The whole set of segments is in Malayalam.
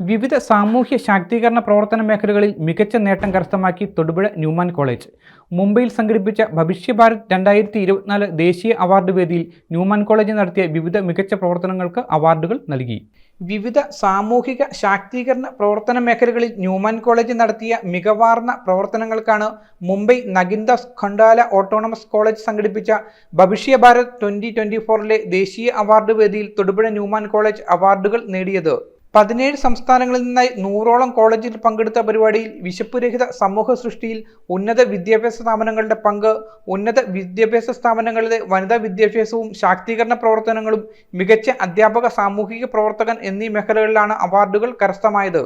വിവിധ സാമൂഹ്യ ശാക്തീകരണ പ്രവർത്തന മേഖലകളിൽ മികച്ച നേട്ടം കരസ്ഥമാക്കി തൊടുപുഴ ന്യൂമാൻ കോളേജ്. മുംബൈയിൽ സംഘടിപ്പിച്ച ഭവിഷ്യഭാരത് രണ്ടായിരത്തി ഇരുപത്തിനാല് ദേശീയ അവാർഡ് വേദിയിൽ ന്യൂമാൻ കോളേജ് നടത്തിയ വിവിധ മികച്ച പ്രവർത്തനങ്ങൾക്ക് അവാർഡുകൾ നൽകി. വിവിധ സാമൂഹിക ശാക്തീകരണ പ്രവർത്തന മേഖലകളിൽ ന്യൂമാൻ കോളേജ് നടത്തിയ മികവാർന്ന പ്രവർത്തനങ്ങൾക്കാണ് മുംബൈ നഗിൻദാസ് ഖണ്ടാല ഓട്ടോണമസ് കോളേജ് സംഘടിപ്പിച്ച ഭവിഷ്യ ഭാരത് ട്വന്റി ട്വന്റി ഫോറിലെ ദേശീയ അവാർഡ് വേദിയിൽ തൊടുപുഴ ന്യൂമാൻ കോളേജ് അവാർഡുകൾ നേടിയത്. പതിനേഴ് സംസ്ഥാനങ്ങളിൽ നിന്നായി നൂറോളം കോളേജിൽ പങ്കെടുത്ത പരിപാടിയിൽ വിശപ്പുരഹിത സമൂഹ സൃഷ്ടിയിൽ ഉന്നത വിദ്യാഭ്യാസ സ്ഥാപനങ്ങളുടെ പങ്ക് ഉന്നത വിദ്യാഭ്യാസ സ്ഥാപനങ്ങളിലെ വനിതാ വിദ്യാഭ്യാസവും ശാക്തീകരണ പ്രവർത്തനങ്ങളും മികച്ച അധ്യാപക സാമൂഹിക പ്രവർത്തകൻ എന്നീ മേഖലകളിലാണ് അവാർഡുകൾ കരസ്ഥമായത്.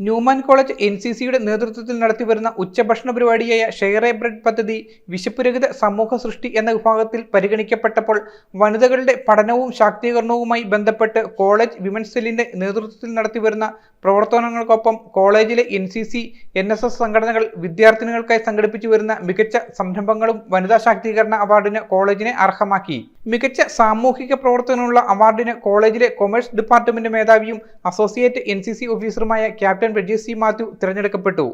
ന്യൂമാൻ കോളേജ് എൻ സി സിയുടെ നേതൃത്വത്തിൽ നടത്തിവരുന്ന ഉച്ചഭക്ഷണ പരിപാടിയായ ഷെയർ ബ്രെഡ് പദ്ധതി വിശപ്പുരഹിത സമൂഹ സൃഷ്ടി എന്ന വിഭാഗത്തിൽ പരിഗണിക്കപ്പെട്ടപ്പോൾ വനിതകളുടെ പഠനവും ശാക്തീകരണവുമായി ബന്ധപ്പെട്ട് കോളേജ് വിമൻസ് സെല്ലിന്റെ നേതൃത്വത്തിൽ നടത്തിവരുന്ന പ്രവർത്തനങ്ങൾക്കൊപ്പം കോളേജിലെ N C C N S S സംഘടനകൾ വിദ്യാർത്ഥിനികൾക്കായി സംഘടിപ്പിച്ചു വരുന്ന മികച്ച സംരംഭങ്ങളും വനിതാ ശാക്തീകരണ അവാർഡിന് കോളേജിനെ അർഹമാക്കി. മികച്ച സാമൂഹിക പ്രവർത്തനമുള്ള അവാർഡിന് കോളേജിലെ കൊമേഴ്സ് ഡിപ്പാർട്ട്മെന്റ് മേധാവിയും അസോസിയേറ്റ് എൻ സി സി ഓഫീസറുമായ ക്യാപ്റ്റൻ ബ്രജീഷ് സി മാത്യു തിരഞ്ഞെടുക്കപ്പെട്ടു.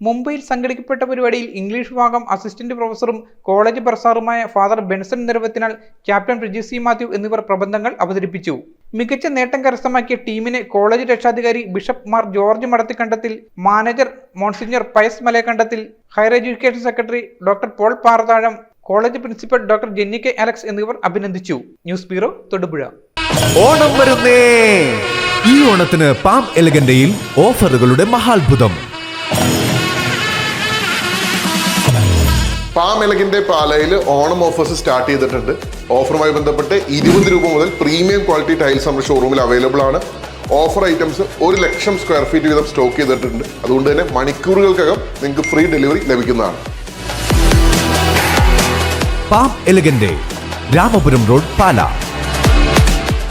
മുംബൈയിൽ സംഘടിപ്പിക്കപ്പെട്ട പരിപാടിയിൽ ഇംഗ്ലീഷ് വിഭാഗം അസിസ്റ്റന്റ് പ്രൊഫസറും കോളേജ് പ്രസാറുമായ father Benson നിരവത്തിനാൽ captain Brajeesh C Mathew എന്നിവർ പ്രബന്ധങ്ങൾ അവതരിപ്പിച്ചു. മികച്ച നേട്ടം കരസ്ഥമാക്കിയ ടീമിനെ കോളേജ് രക്ഷാധികാരി bishop Mar George Madathikandathil manager monsignor Pius Malayakandathil higher education secretary doctor Paul Parathazham college principal doctor Jenny K Alex എന്നിവർ അഭിനന്ദിച്ചു. News bureau Thodupuzha. ഓണം വരുന്നേ. ഈ ഓണത്തിന് പാം എലഗന്റയിൽ ഓഫറുകളുടെ മഹാത്ഭുതം. പാം എലഗിന്റെ പാലയിൽ ഓണം ഓഫേഴ്സ് സ്റ്റാർട്ട് ചെയ്തിട്ടുണ്ട്. ഓഫറുമായി ബന്ധപ്പെട്ട് ഇരുപത് രൂപ മുതൽ പ്രീമിയം ക്വാളിറ്റി ടൈൽസ് നമ്മുടെ ഷോറൂമിൽ അവൈലബിൾ ആണ്. ഓഫർ ഐറ്റംസ് ഒരു ലക്ഷം സ്ക്വയർ ഫീറ്റ് വീതം സ്റ്റോക്ക് ചെയ്തിട്ടുണ്ട്. അതുകൊണ്ട് തന്നെ മണിക്കൂറുകൾക്കകം നിങ്ങൾക്ക് ഫ്രീ ഡെലിവറി ലഭിക്കുന്നതാണ്. പാം എലഗന്റെ രാമപുരം റോഡ് പാല.